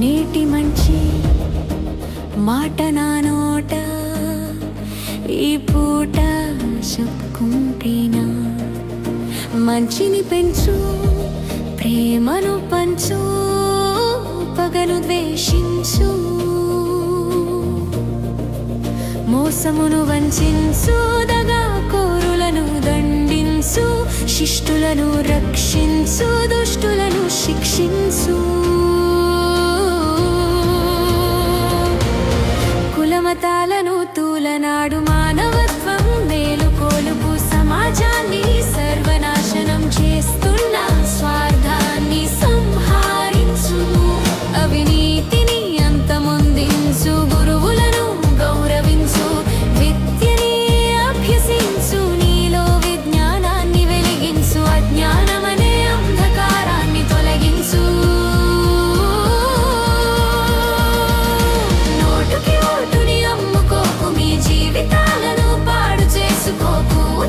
మంచి మాట నా నోట ఈ పూట చెప్పుకుంటేనా? మంచిని పెంచు ప్రేమను పంచు పగను ద్వేషించు మోసమును వంచు దగా కోరులను దండించు శిష్టులను రక్షించు దుష్టులను శిక్షించు. మతాలను తూలనాడు మానవత్వం మేలుకోలు